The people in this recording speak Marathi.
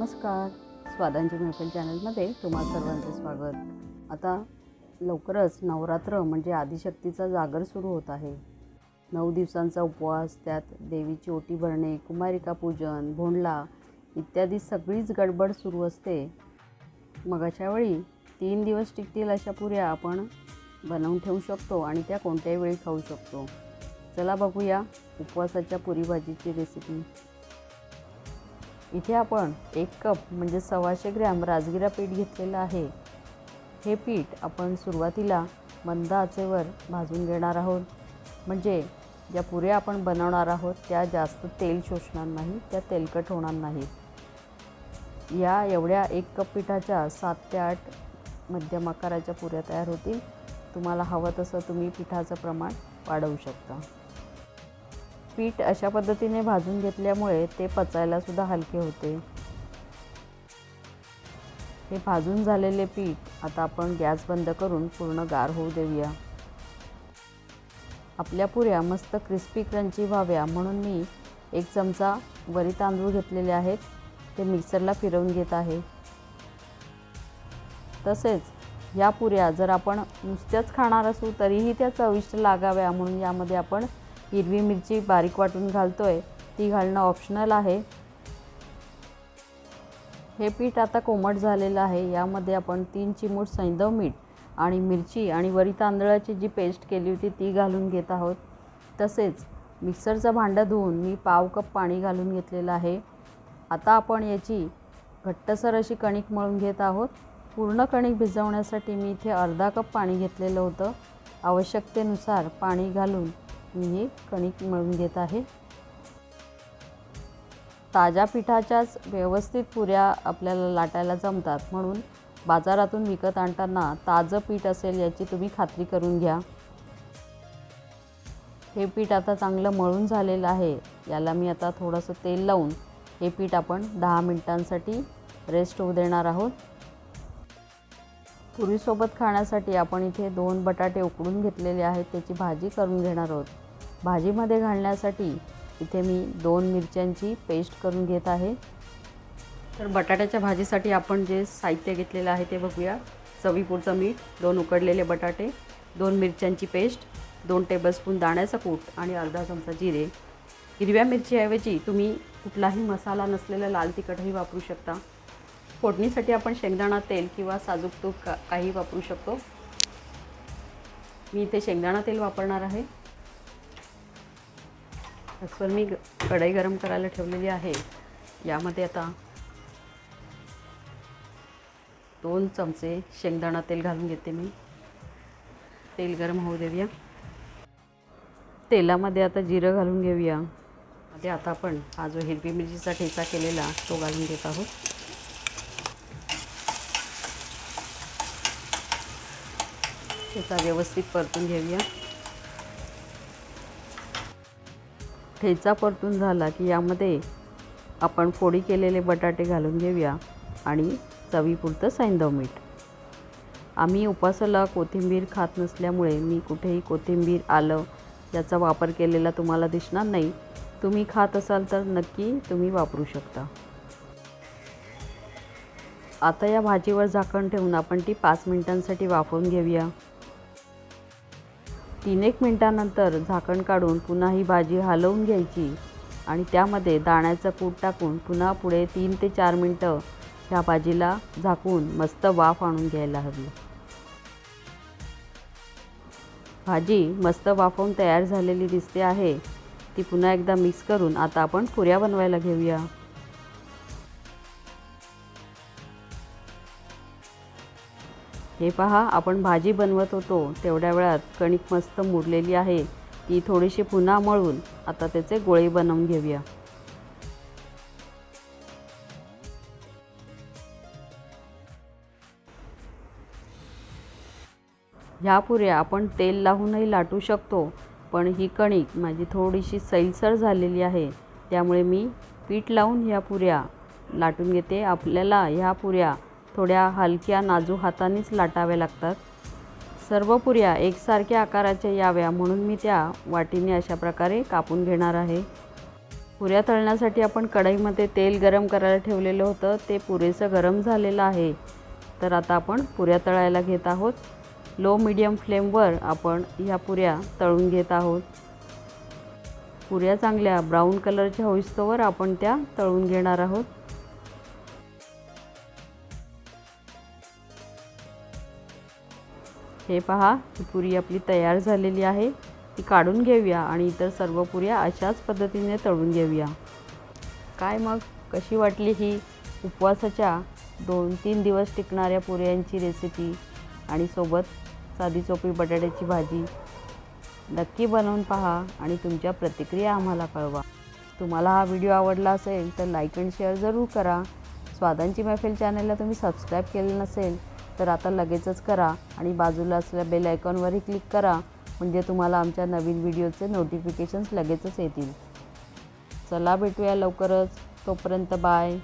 नमस्कार. स्वादांची महफिल चॅनलमध्ये तुम्हा सर्वांचं स्वागत. आता लवकरच नवरात्र म्हणजे आदिशक्तीचा जागर सुरू होत आहे. नऊ दिवसांचा उपवास त्यात देवीची ओटी भरणे कुमारिका पूजन भोंडला इत्यादी सगळीच गडबड सुरू असते. मग अशावेळी तीन दिवस टिकतील अशा पुऱ्या आपण बनवून ठेवू शकतो आणि त्या कोणत्याही वेळी खाऊ शकतो. चला बघूया उपवासाच्या पुरी भाजीची रेसिपी इथे आपण एक कप म्हणजे सव्वाशे ग्रॅम राजगिरा पीठ घेतलेलं आहे. हे पीठ आपण सुरुवातीला मंद आचेवर भाजून घेणार आहोत. म्हणजे ज्या पुऱ्या आपण बनवणार आहोत त्या जास्त तेल शोषणार नाही त्या तेलकट होणार नाहीत या एवढ्या एक कप पिठाच्या सात ते आठ मध्यम आकाराच्या पुऱ्या तयार होतील. तुम्हाला हवं तसं तुम्ही पिठाचं प्रमाण वाढवू शकता. पीठ अशा पद्धतीने भाजून घेतल्यामुळे ते पचायलासुद्धा हलके होते. हे भाजून झालेले पीठ आता आपण गॅस बंद करून पूर्ण गार होऊ देऊया. आपल्या पुऱ्या मस्त क्रिस्पी क्रंची व्हाव्या म्हणून मी एक चमचा वरी तांदूळ घेतलेले आहेत ते मिक्सरला फिरवून घेत आहे. तसेच या पुऱ्या जर आपण नुसत्याच खाणार असू तरीही त्या चविष्ट लागाव्या म्हणून यामध्ये आपण हिरवी मिरची बारीक वाटून घालतो आहे ती घालणं ऑप्शनल आहे. हे पीठ आता कोमट झालेलं आहे. यामध्ये आपण तीन चिमूट सैंदव मीठ आणि मिरची आणि वरी तांदळाची जी पेस्ट केली होती ती घालून घेत आहोत. तसेच मिक्सरचं भांडं धुवून मी पाव कप पाणी घालून घेतलेलं आहे. आता आपण याची घट्टसर अशी कणिक मळून घेत आहोत. पूर्ण कणिक भिजवण्यासाठी मी इथे अर्धा कप पाणी घेतलेलं होतं. आवश्यकतेनुसार पाणी घालून मी हे कणिक मळून घेत आहे. ताज्या पिठाच्याच व्यवस्थित पुऱ्या आपल्याला लाटायला जमतात म्हणून बाजारातून विकत आणताना ताजं पीठ असेल याची तुम्ही खात्री करून घ्या. हे पीठ आता चांगलं मळून झालेलं आहे. याला मी आता थोडंसं तेल लावून हे पीठ आपण दहा मिनटांसाठी रेस्ट होऊ देणार आहोत. पुरीसोबत खाण्यासाठी आपण इथे दोन बटाटे उकडून घेतलेले आहेत. त्याची भाजी करून घेणार आहोत. भाजीमध्ये घालण्यासाठी इथे मी दोन मिरच्यांची पेस्ट करून घेत आहे. तर बटाट्याच्या भाजीसाठी आपण जे साहित्य घेतलेलं आहे ते बघूया. चवीपुरचं मीठ दोन उकडलेले बटाटे दोन मिरच्यांची पेस्ट दोन टेबलस्पून दाण्याचा कूट आणि अर्धा चमचा जिरे. हिरव्या मिरचीऐवजी तुम्ही कुठलाही मसाला नसलेला लाल तिखटही वापरू शकता. फोडणीसाठी आपण शेंगदाणा तेल किंवा साजूक तूप का काही वापरू शकतो. मी इथे शेंगदाणा तेल वापरणार आहे. अस्वर मी ग कढई गरम करायला ठेवलेली आहे. यामध्ये आता दोन चमचे शेंगदाणा तेल घालून घेते मी. तेल गरम होऊ देऊया. तेलामध्ये आता जिरं घालून घेऊया. मध्ये आता आपण हा जो हिरवी मिरचीचा ठेचा केलेला तो घालून घेत आहोत. ठेचा व्यवस्थित परतून घेऊया. ठेचा परतून झाला की यामध्ये आपण फोडी केलेले बटाटे घालून घेऊया आणि चवीपुरतं सैंदव मीठ. आम्ही उपासाला कोथिंबीर खात नसल्यामुळे मी कुठेही कोथिंबीर आलं याचा वापर केलेला तुम्हाला दिसणार नाही. तुम्ही खात असाल तर नक्की तुम्ही वापरू शकता. आता या भाजीवर झाकण ठेवून आपण ती पाच मिनिटांसाठी वाफवून घेऊया. तीन एक मिनटानंतर झाकण काढून पुन्हा ही भाजी हलवून घ्यायची आणि त्यामध्ये दाण्याचं कूट टाकून पुन्हा पुढे तीन ते चार मिनटं ह्या भाजीला झाकून मस्त वाफ आणून घ्यायला हवी. भाजी मस्त वाफवून तयार झालेली दिसते आहे. ती पुन्हा एकदा मिक्स करून आता आपण पुऱ्या बनवायला घेऊया. हे पहा आपण भाजी बनवत होतो. तेवढ्या वेळात कणिक मस्त मुरलेली आहे. ती थोडीशी पुन्हा मळून आता त्याचे गोळे बनवून घेऊया. ह्या पुऱ्या आपण तेल लावूनही लाटू शकतो पण ही कणिक माझी थोडीशी सैलसर झालेली आहे. त्यामुळे मी पीठ लावून ह्या पुऱ्या लाटून घेते. आपल्याला ह्या पुऱ्या थोड्या हलक्या नाजूक हातानेच लाटाव्या लागतात. सर्व पुऱ्या एकसारख्या आकाराच्या याव्या म्हणून मी त्या वाटीने अशा प्रकारे कापून घेणार आहे. पुऱ्या तळण्यासाठी आपण कढईमध्ये तेल गरम करायला ठेवलेलं होतं. ते पुरेसं गरम झालेलं आहे. तर आता आपण पुऱ्या तळायला घेत आहोत. लो मिडियम फ्लेमवर आपण ह्या पुऱ्या तळून घेत आहोत. पुऱ्या चांगल्या ब्राऊन कलरच्या होईस्तोवर आपण त्या तळून घेणार आहोत. हे पहा ही पुरी आपली तयार झालेली आहे. ती काढून घेऊया आणि इतर सर्व पुऱ्या अशाच पद्धतीने तळून घेऊया. काय मग? कशी वाटली ही? उपवासाच्या दोन तीन दिवस टिकणाऱ्या पुऱ्यांची रेसिपी आणि सोबत साधी सोपी बटाट्याची भाजी नक्की बनवून पहा आणि तुमच्या प्रतिक्रिया आम्हाला कळवा. तुम्हाला हा व्हिडिओ आवडला असेल तर लाईक अँड शेअर जरूर करा. स्वादांची मैफिल चॅनलला तुम्ही सबस्क्राईब केलं नसेल तर आता लगेचच करा आणि बाजूला असलेल्या बेल आयकॉनवरही क्लिक करा म्हणजे तुम्हाला आमच्या नवीन व्हिडिओचे नोटिफिकेशन्स लगेचच येतील. चला भेटूया लवकरच. तोपर्यंत बाय